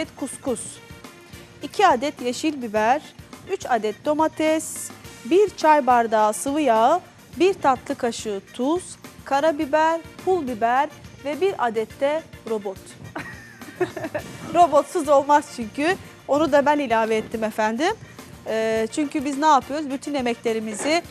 paket kuskus, 2 adet yeşil biber, 3 adet domates, 1 çay bardağı sıvı yağ, 1 tatlı kaşığı tuz, karabiber, pul biber ve 1 adet de robot. Robotsuz olmaz çünkü. Onu da ben ilave ettim efendim. Ee, çünkü biz ne yapıyoruz? Bütün emeklerimizi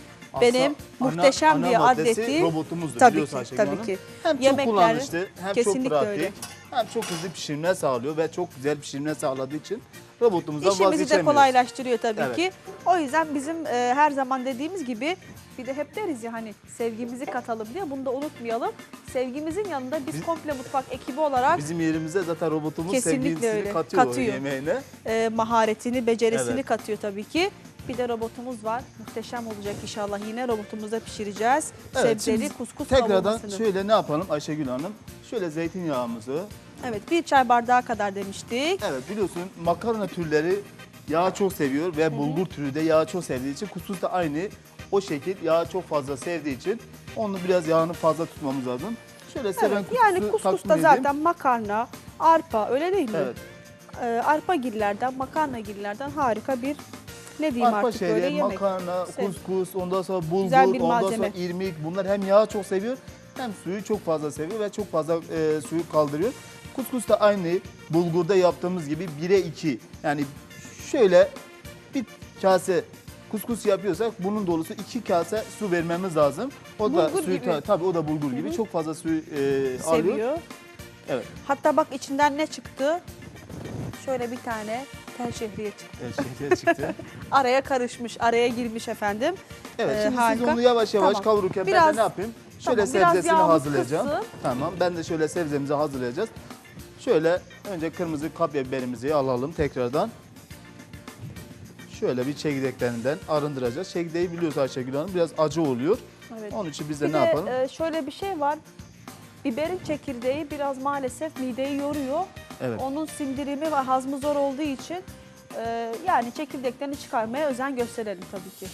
benim Aslında muhteşem ana- bir ana adeti robotumuzdur tabii ki, tabii ki. Hem çok Yemekler kullanışlı hem kesinlikle çok pratik öyle. Hem çok hızlı pişirme sağlıyor ve çok güzel pişirme sağladığı için robotumuzdan İşimizi de vazgeçemiyoruz. kolaylaştırıyor tabii Evet. ki. O yüzden bizim e, her zaman dediğimiz gibi bir de hep deriz ya hani sevgimizi katalım diye bunu da unutmayalım. Sevgimizin yanında biz Biz- komple mutfak ekibi olarak Bizim yerimize zaten robotumuz Kesinlikle sevgilisini öyle, katıyor, katıyor. yemeğine. e, maharetini, becerisini Evet. katıyor tabii ki. Bir de robotumuz var. Muhteşem olacak inşallah. Yine robotumuzda pişireceğiz. Evet, Sebzeli kuskus Tekrardan kavurmasını. şöyle ne yapalım Ayşegül Hanım? Şöyle zeytinyağımızı, Evet bir çay bardağı kadar demiştik. evet biliyorsun makarna türleri yağı çok seviyor ve bulgur türü de yağı çok sevdiği için kuskus da aynı o şekil yağı çok fazla sevdiği için onu biraz yağını fazla tutmamız lazım. Şöyle seven Evet, kuskusu yani kuskus takdim da edeyim. zaten makarna, arpa öyle değil mi? Evet. Ee, arpa gillerden, makarna gillerden harika bir ne diyeyim Arpa artık böyle şehriye, yemek. makarna, Sev- kuskus, ondan sonra bulgur, Güzel bir ondan malzeme. sonra irmik bunlar hem yağı çok seviyor hem suyu çok fazla seviyor ve çok fazla e, suyu kaldırıyor. Kuskus da aynı bulgurda yaptığımız gibi 1'e 2 yani şöyle bir kase kuskus yapıyorsak bunun dolusu 2 kase su vermemiz lazım. O da Bulgur suyu gibi. ta- tabii o da bulgur gibi çok fazla suyu e, alıyor. Seviyor. Evet. Hatta bak içinden ne çıktı? Şöyle bir tane tel şehriye çıktı. Evet, şeker çıktı. Araya karışmış, araya girmiş efendim. Evet Ee, şimdi harika. siz onu yavaş yavaş Tamam. kavururken ben Biraz- de ne yapayım? Şöyle Tamam, sebzesini hazırlayacağım. kızsın. Tamam ben de şöyle sebzemizi hazırlayacağız. Şöyle önce kırmızı kapya biberimizi alalım tekrardan. Şöyle bir çekirdeklerinden arındıracağız. Çekirdeği biliyorsun Ayşegül Hanım biraz acı oluyor. Evet. Onun için biz de Bir ne de yapalım? e, şöyle bir şey var. Biberin çekirdeği biraz maalesef mideyi yoruyor. Evet. Onun sindirimi ve hazmı zor olduğu için e, yani çekirdeklerini çıkarmaya özen gösterelim tabii ki.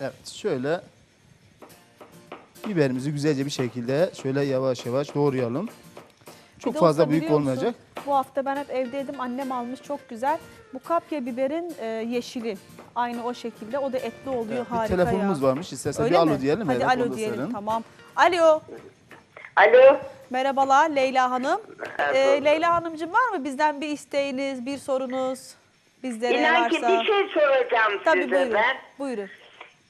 Evet şöyle biberimizi güzelce bir şekilde şöyle yavaş yavaş doğrayalım. Çok de fazla büyük biliyor musun, olmayacak. Bu hafta ben hep evdeydim. Annem almış çok güzel. Bu kapya biberin e, yeşili. Aynı o şekilde. O da etli oluyor. Evet, bir harika telefonumuz ya. varmış. İstersen Öyle bir mi? alo diyelim. Hadi evet, alo diyelim. sayalım. Tamam. Alo. Alo. Merhabalar Leyla Hanım. Ee, Leyla Hanımcığım var mı bizden bir isteğiniz, bir sorunuz? Bizlere İnan ki varsa. bir şey soracağım Tabii size buyurun. ben. Buyurun.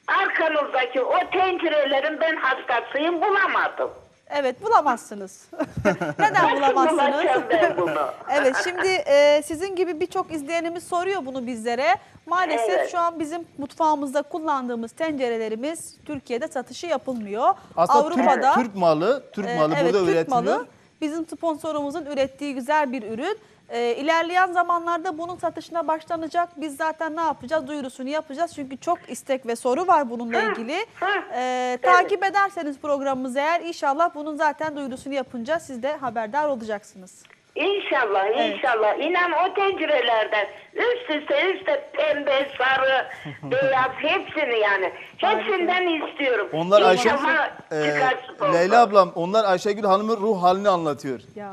Arkanızdaki o tencerelerin ben hastasıyım bulamadım. Evet bulamazsınız. Neden bulamazsınız? evet şimdi e, sizin gibi birçok izleyenimiz soruyor bunu bizlere. Maalesef Evet. şu an bizim mutfağımızda kullandığımız tencerelerimiz Türkiye'de satışı yapılmıyor. Aslında Avrupa'da Türk, Türk malı, Türk Ee, malı evet, burada Türk üretiliyor. malı bizim sponsorumuzun ürettiği güzel bir ürün. Ee, ilerleyen zamanlarda bunun satışına başlanacak. Biz zaten ne yapacağız? Duyurusunu yapacağız. Çünkü çok istek ve soru var bununla ilgili. Ee, takip ederseniz programımızı eğer inşallah bunun zaten duyurusunu yapınca siz de haberdar olacaksınız. İnşallah, inşallah. İnan o tencerelerden üst üste üste pembe, sarı, beyaz hepsini yani. Hepsinden istiyorum. Onlar Ayşe, İnşallah Ee, çıkar. Leyla ablam, onlar Ayşegül Hanım'ın ruh halini anlatıyor. Ya.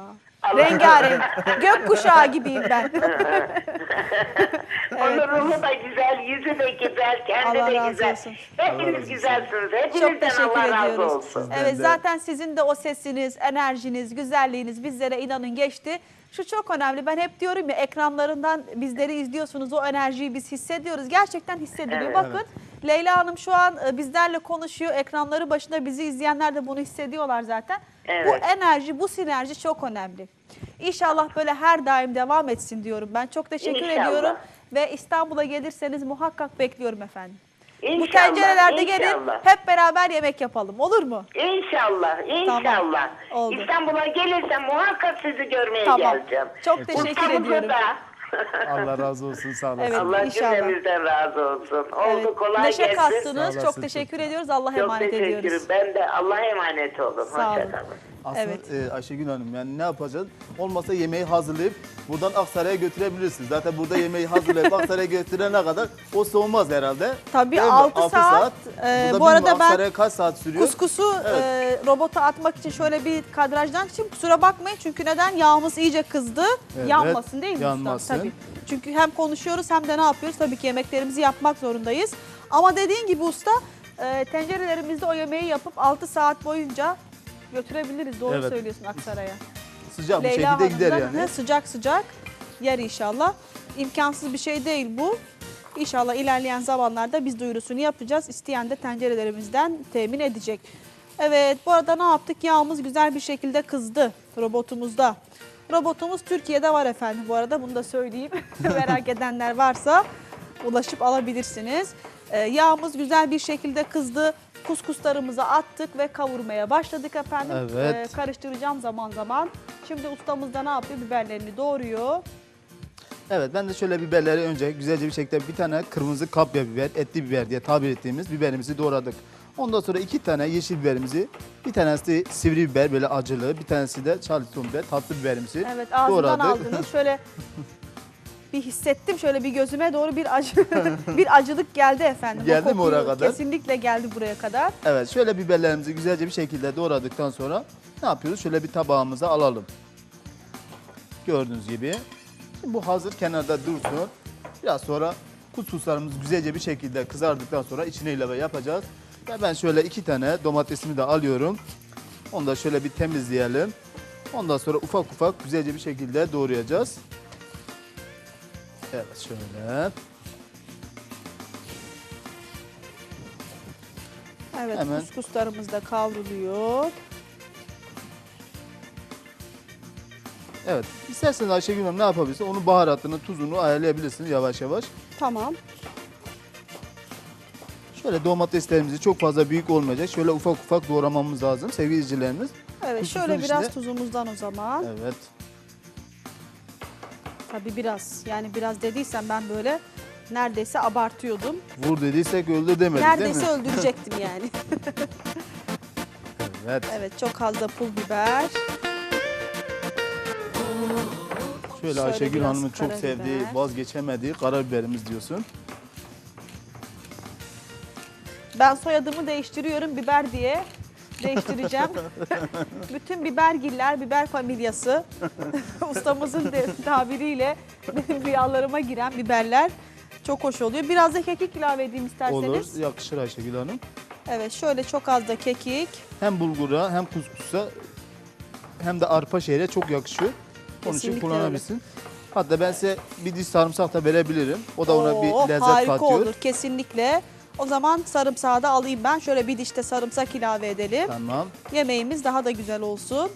Rengarenk. Gökkuşağı gibiyim ben. Onun ruhu da güzel, yüzü de güzel, kendi Allah de razı güzel. olsun. Razı Hepiniz olsun. güzelsiniz. Çok Hepinizden teşekkür Allah razı ediyoruz. olsun. Sizden Evet zaten sizin de o sesiniz, enerjiniz, güzelliğiniz bizlere inanın geçti. Şu çok önemli. Ben hep diyorum ya ekranlarından bizleri izliyorsunuz. O enerjiyi biz hissediyoruz. Gerçekten hissediliyor. Evet. Bakın Leyla Hanım şu an e, bizlerle konuşuyor. Ekranları başında bizi izleyenler de bunu hissediyorlar zaten. Bu Evet. enerji, bu sinerji çok önemli. İnşallah böyle her daim devam etsin diyorum. Ben çok teşekkür İnşallah. ediyorum. Ve İstanbul'a gelirseniz muhakkak bekliyorum efendim. Bu İnşallah, tencerelerde gelin hep beraber yemek yapalım. Olur mu? İnşallah, inşallah. oldu. İstanbul'a gelirsem muhakkak sizi görmeye Tamam. geleceğim. Çok teşekkür Ustamızı ediyorum. da. Allah razı olsun, sağ olasın. Evet. Allah İnşallah. cümlemizden razı olsun. Oldu Evet. kolay Neşe gelsin. kattınız. Sağ Çok olasın. teşekkür ediyoruz. Allah'a Çok emanet teşekkür ediyoruz. Ben de Allah'a emanet olun. Sağ olun. Hoşçakalın. Aslında Evet. e, Ayşegül Hanım yani ne yapacağız? Olmasa yemeği hazırlayıp buradan Aksaray'a götürebilirsiniz. Zaten burada yemeği hazırlayıp Aksaray'a götürene kadar o soğumaz herhalde. Tabii, Değil mi? altı Altı saat. Ee, Burada bu arada ben kaç saat sürüyor? Kuskusu Evet. e, robota atmak için şöyle bir kadrajdan için kusura bakmayın. Çünkü neden? Yağımız iyice kızdı. Evet, Yanmasın değil mi yanmasın. Tabii. Çünkü hem konuşuyoruz hem de ne yapıyoruz? Tabii ki yemeklerimizi yapmak zorundayız. Ama dediğin gibi usta e, tencerelerimizde o yemeği yapıp 6 saat boyunca götürebiliriz. Doğru Evet. söylüyorsun Aksaray'a. Sıcak bir Leyla şekilde gider Hanım'dan, yani. hı, Sıcak sıcak yer inşallah. İmkansız bir şey değil bu. İnşallah ilerleyen zamanlarda biz duyurusunu yapacağız. İsteyen de tencerelerimizden temin edecek. Evet bu arada ne yaptık? Yağımız güzel bir şekilde kızdı robotumuzda. Robotumuz Türkiye'de var efendim bu arada bunu da söyleyeyim. Merak edenler varsa ulaşıp alabilirsiniz. Ee, yağımız güzel bir şekilde kızdı. Kuskuslarımızı attık ve kavurmaya başladık efendim. Evet. Ee, karıştıracağım zaman zaman. Şimdi ustamız da ne yapıyor? Biberlerini doğruyor. Evet ben de şöyle biberleri önce güzelce bir şekilde bir tane kırmızı kapya biber, etli biber diye tabir ettiğimiz biberimizi doğradık. Ondan sonra iki tane yeşil biberimizi, bir tanesi sivri biber böyle acılı, bir tanesi de charleston biber tatlı biberimizi Evet ağzından doğradık. aldınız. Şöyle bir hissettim şöyle bir gözüme doğru bir acı bir acılık geldi efendim. Geldi mi oraya kadar? Kesinlikle geldi buraya kadar. Evet şöyle biberlerimizi güzelce bir şekilde doğradıktan sonra ne yapıyoruz? Şöyle bir tabağımıza alalım. Gördüğünüz gibi. Şimdi bu hazır kenarda dursun. Biraz sonra kuskuslarımız güzelce bir şekilde kızardıktan sonra içine ilave yapacağız. Ve ben şöyle iki tane domatesimi de alıyorum. Onu da şöyle bir temizleyelim. Ondan sonra ufak ufak güzelce bir şekilde doğrayacağız. Evet şöyle. Evet Hemen. kuskuslarımız da kavruluyor. Evet. İsterseniz Ayşegül Hanım ne yapabilirsin? Onun baharatını, tuzunu ayarlayabilirsiniz yavaş yavaş. Tamam. Şöyle domateslerimizi çok fazla büyük olmayacak. Şöyle ufak ufak doğramamız lazım sevgili izleyicilerimiz. Evet Kuskusun şöyle biraz içinde- tuzumuzdan o zaman. Evet. Tabii biraz yani biraz dediysem ben böyle neredeyse abartıyordum. Vur dediysek öldü demedik değil neredeyse mi? öldürecektim yani. Evet. Evet çok az da pul biber. Şöyle, Şöyle Ayşegül Hanım'ın çok karabiber. sevdiği, vazgeçemediği karabiberimiz diyorsun. Ben soyadımı değiştiriyorum biber diye. Değiştireceğim. Bütün bibergiller, biber familyası. Ustamızın de, tabiriyle benim rüyalarıma giren biberler. Çok hoş oluyor. Biraz da kekik ilave edeyim isterseniz. Olur, yakışır Ayşegül Hanım. Evet şöyle çok az da kekik. Hem bulgura hem kuskusa hem de arpa şehre çok yakışıyor. Onun için kullanabilirsin. Hatta ben size bir diş sarımsak da verebilirim. O da ona Oo, bir lezzet harika katıyor. olur kesinlikle. O zaman sarımsağı da alayım ben. Şöyle bir dişte sarımsak ilave edelim. Tamam. Yemeğimiz daha da güzel olsun.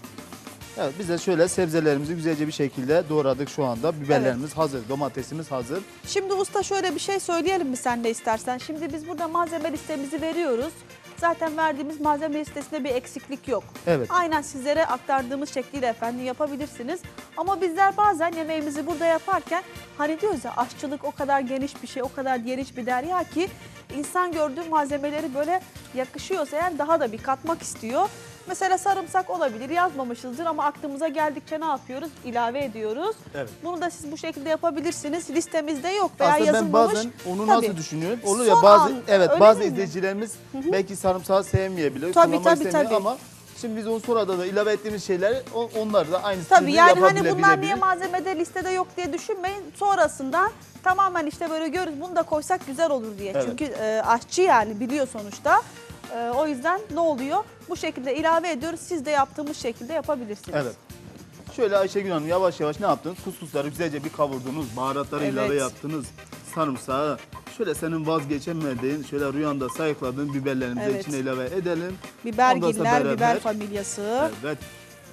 Evet biz de şöyle sebzelerimizi güzelce bir şekilde doğradık şu anda. Biberlerimiz hazır, domatesimiz hazır. Şimdi usta şöyle bir şey söyleyelim mi sen de istersen? Şimdi biz burada malzeme listemizi veriyoruz. Zaten verdiğimiz malzeme listesinde bir eksiklik yok. Evet. Aynen sizlere aktardığımız şekliyle efendim yapabilirsiniz. Ama bizler bazen yemeğimizi burada yaparken hani diyoruz ya aşçılık o kadar geniş bir şey, o kadar geniş bir derya ki insan gördüğü malzemeleri böyle yakışıyorsa eğer daha da bir katmak istiyor. Mesela sarımsak olabilir yazmamışızdır ama aklımıza geldikçe ne yapıyoruz? İlave ediyoruz. Evet. Bunu da siz bu şekilde yapabilirsiniz. Listemizde yok veya Aslında ben yazılmamış. bazen onu Tabii. nasıl düşünüyorum? Olur Son ya bazı an, evet öyle bazı değil mi? izleyicilerimiz belki sarımsağı sevmeyebilir, Tabii, kullanmak tabii, tabii. ama şimdi biz onu sonra da ilave ettiğimiz şeyler onlar da aynı Tabii yani hani bunlar niye malzemede listede yok diye düşünmeyin. Sonrasında tamamen işte böyle görürüz bunu da koysak güzel olur diye. Evet. Çünkü e, aşçı yani biliyor sonuçta. E, o yüzden ne oluyor? Bu şekilde ilave ediyoruz. Siz de yaptığımız şekilde yapabilirsiniz. Evet. Şöyle Ayşegül Hanım yavaş yavaş ne yaptınız? Kuskusları güzelce bir kavurdunuz, baharatları Evet. ilave yaptınız. Sarımsağı, şöyle senin vazgeçemediğin, şöyle rüyanda sayıkladığın biberlerimizi Evet. içine ilave edelim. Ondan sonra biber beraber- familyası. Evet.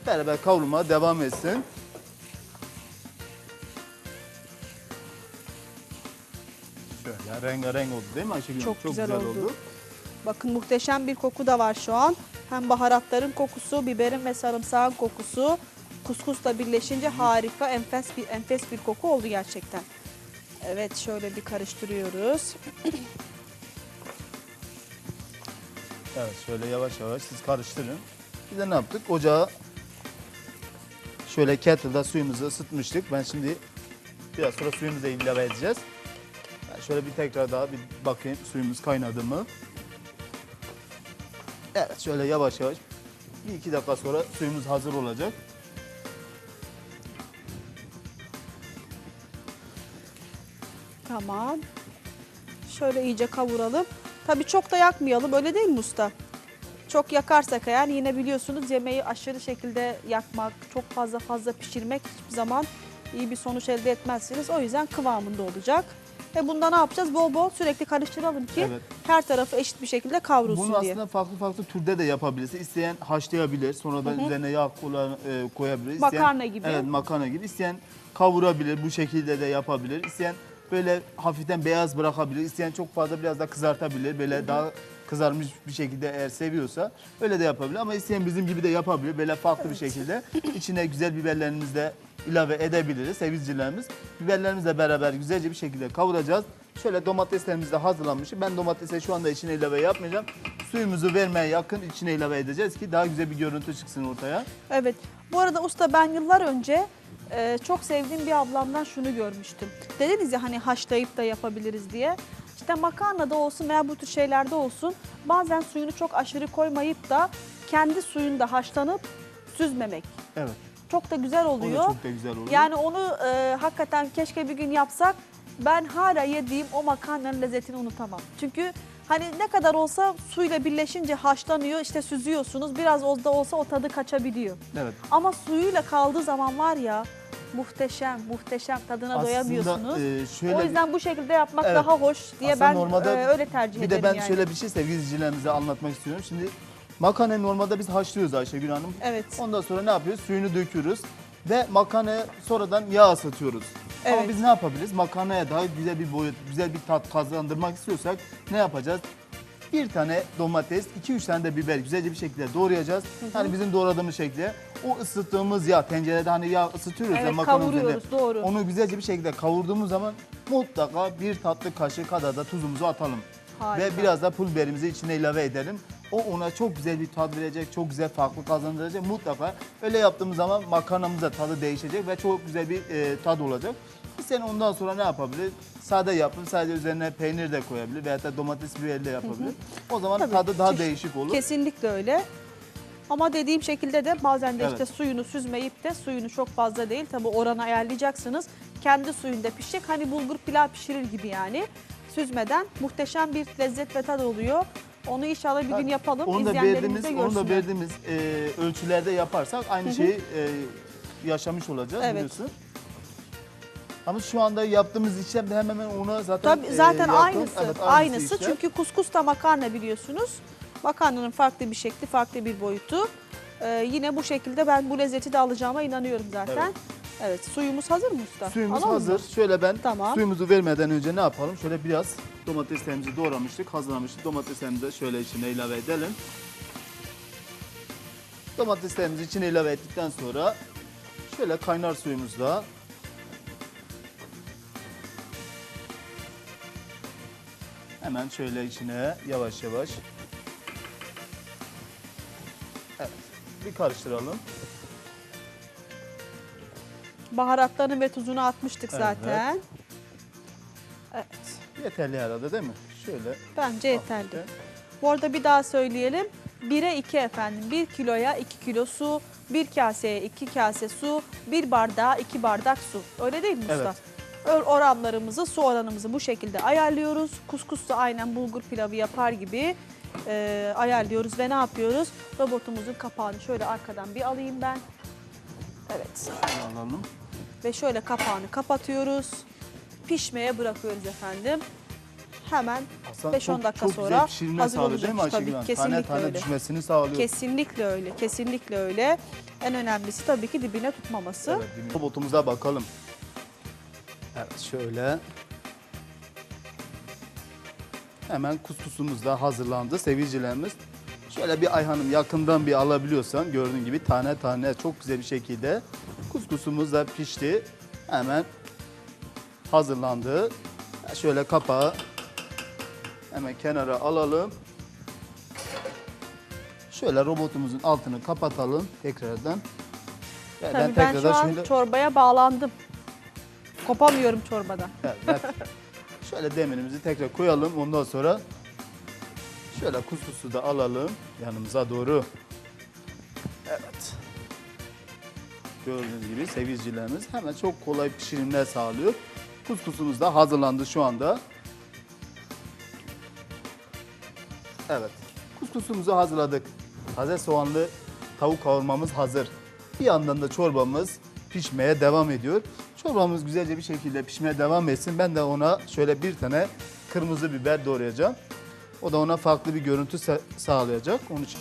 Beraber kavrulmaya devam etsin. Şöyle rengarenk oldu değil mi Ayşegül Hanım? Çok güzel oldu. Bakın muhteşem bir koku da var şu an. Hem baharatların kokusu, biberin ve sarımsağın kokusu kuskusla birleşince harika, enfes bir enfes bir koku oldu gerçekten. Evet, şöyle bir karıştırıyoruz. Evet şöyle yavaş yavaş siz karıştırın. Biz de ne yaptık? Ocağa şöyle kettle'da suyumuzu ısıtmıştık. Ben şimdi biraz sonra suyumuzu ilave edeceğiz. Ben şöyle bir tekrar daha bir bakayım suyumuz kaynadı mı? Evet şöyle yavaş yavaş bir iki dakika sonra suyumuz hazır olacak. Tamam. Şöyle iyice kavuralım. Tabii çok da yakmayalım öyle değil mi usta? Çok yakarsak eğer yine biliyorsunuz yemeği aşırı şekilde yakmak, çok fazla fazla pişirmek hiçbir zaman iyi bir sonuç elde etmezsiniz. O yüzden kıvamında olacak. Ve bunda ne yapacağız? Bol bol sürekli karıştıralım ki Evet. her tarafı eşit bir şekilde kavrulsun Bunu diye. aslında farklı farklı türde de yapabilirsin. İsteyen haşlayabilir, sonradan üzerine yağ kola- e, koyabilir. İsteyen, Makarna gibi. Evet, makarna gibi. İsteyen kavurabilir, bu şekilde de yapabilir. İsteyen böyle hafiften beyaz bırakabilir. İsteyen çok fazla biraz da kızartabilir. Böyle daha kızarmış bir şekilde eğer seviyorsa öyle de yapabilir. Ama isteyen bizim gibi de yapabilir. Böyle farklı bir şekilde içine güzel biberlerimizi de ilave edebiliriz sevizcilerimiz. Biberlerimizle beraber güzelce bir şekilde kavuracağız. Şöyle domateslerimiz de hazırlanmış. Ben domatese şu anda içine ilave yapmayacağım. Suyumuzu vermeye yakın içine ilave edeceğiz ki daha güzel bir görüntü çıksın ortaya. Evet. Bu arada usta ben yıllar önce e, çok sevdiğim bir ablamdan şunu görmüştüm. Dediniz ya hani haşlayıp da yapabiliriz diye. İşte makarnada olsun veya bu tür şeylerde olsun bazen suyunu çok aşırı koymayıp da kendi suyunda haşlanıp süzmemek. Evet. Çok da güzel O oluyor. da çok da güzel olur. Yani onu e, hakikaten keşke bir gün yapsak. Ben hala yediğim o makarnanın lezzetini unutamam. Çünkü hani ne kadar olsa suyla birleşince haşlanıyor işte süzüyorsunuz. Biraz da olsa o tadı kaçabiliyor. evet. Ama suyuyla kaldığı zaman var ya muhteşem muhteşem tadına doyamıyorsunuz. Aslında e, şöyle o yüzden bu şekilde yapmak Evet. daha hoş diye Aslında ben normalde e, öyle tercih bir ederim de ben yani. şöyle bir şey sevgili izleyicilerimize anlatmak istiyorum. Şimdi makarnayı normalde biz haşlıyoruz Ayşegül Hanım. Evet. Ondan sonra ne yapıyoruz? Suyunu döküyoruz ve makarnaya sonradan yağ ısıtıyoruz. Ama Evet. biz ne yapabiliriz? Makarnaya daha güzel bir boyut, güzel bir tat kazandırmak istiyorsak ne yapacağız? Bir tane domates, iki üç tane de biber güzelce bir şekilde doğrayacağız. Hani bizim doğradığımız şekilde o ısıttığımız yağ, tencerede hani yağ ısıtıyoruz Evet, kavuruyoruz, üzerinde. doğru. Onu güzelce bir şekilde kavurduğumuz zaman mutlaka bir tatlı kaşığı kadar da tuzumuzu atalım. Harika. Ve biraz da pul biberimizi içine ilave edelim. O ona çok güzel bir tat verecek, çok güzel farklı kazandıracak mutlaka. Öyle yaptığımız zaman makarnamıza tadı değişecek ve çok güzel bir e, tad olacak. Sen ondan sonra ne yapabilir? Sade yapın, sadece üzerine peynir de koyabilir veya da domates biberi de yapabilir. O zaman Tabii, tadı daha çeşit- değişik olur. Kesinlikle öyle. Ama dediğim şekilde de bazen de işte Evet. suyunu süzmeyip de suyunu çok fazla değil tabi oranı ayarlayacaksınız. Kendi suyunda pişecek hani bulgur pilav pişirir gibi yani. Süzmeden muhteşem bir lezzet ve tad oluyor. Onu inşallah bir gün yapalım. Onu da verdiğimiz, onu da verdiğimiz e, ölçülerde yaparsak aynı şeyi e, yaşamış olacağız Evet. biliyorsun. Ama şu anda yaptığımız işlem de hemen hemen ona zaten Tabii e, zaten yakın. aynısı. Evet, aynısı. işlem. Çünkü kuskus da makarna biliyorsunuz. Makarnanın farklı bir şekli, farklı bir boyutu. Ee, yine bu şekilde ben bu lezzeti de alacağıma inanıyorum zaten. Evet, Evet. suyumuz hazır mı usta? Suyumuz Alalım mı? hazır. Şöyle ben Tamam. suyumuzu vermeden önce ne yapalım? Şöyle biraz domateslerimizi doğramıştık, hazırlamıştık. Domateslerimizi şöyle içine ilave edelim. Domateslerimizi içine ilave ettikten sonra şöyle kaynar suyumuzla hemen şöyle içine yavaş yavaş Evet. Bir karıştıralım. Baharatlarını ve tuzunu atmıştık Evet. zaten. Evet. Yeterli herhalde değil mi? Şöyle Bence yeterli. hafiften. Bu arada bir daha söyleyelim. 1'e 2 efendim. 1 kiloya 2 kilo su, 1 kaseye 2 kase su, 1 bardağa 2 bardak su. Öyle değil mi usta? Evet. Ö- Oranlarımızı, su oranımızı bu şekilde ayarlıyoruz. Kuskus da aynen bulgur pilavı yapar gibi e, ayarlıyoruz ve ne yapıyoruz? Robotumuzun kapağını şöyle arkadan bir alayım ben. Evet. alalım. Ve şöyle kapağını kapatıyoruz. Pişmeye bırakıyoruz efendim. Hemen Aslında 5-10 dakika çok sonra güzel pişirme hazır sağlıyor değil mi olacak. Ayşegül Tabii, Hanım? kesinlikle Tane tane öyle. düşmesini sağlıyor. Kesinlikle öyle, kesinlikle öyle. En önemlisi tabii ki dibine tutmaması. Evet, robotumuza bakalım. Evet şöyle. Hemen kuskusumuz da hazırlandı sevgilicilerimiz. Şöyle bir Ayhan'ım yakından bir alabiliyorsan gördüğün gibi tane tane çok güzel bir şekilde kuskusumuz da pişti. Hemen hazırlandı. Şöyle kapağı hemen kenara alalım. Şöyle robotumuzun altını kapatalım tekrardan. Tabii ben şu an çorbaya bağlandım. Kopamıyorum çorbadan. Evet, evet. şöyle demirimizi tekrar koyalım. Ondan sonra şöyle kuskusu da alalım yanımıza doğru. Gördüğünüz gibi sevgilicilerimiz hemen çok kolay pişirimler sağlıyor. Kuskusumuz da hazırlandı şu anda. Evet. Kuskusumuzu hazırladık. Taze soğanlı tavuk kavurmamız hazır. Bir yandan da çorbamız pişmeye devam ediyor. Çorbamız güzelce bir şekilde pişmeye devam etsin. Ben de ona şöyle bir tane kırmızı biber doğrayacağım. O da ona farklı bir görüntü sa- sağlayacak. Onun için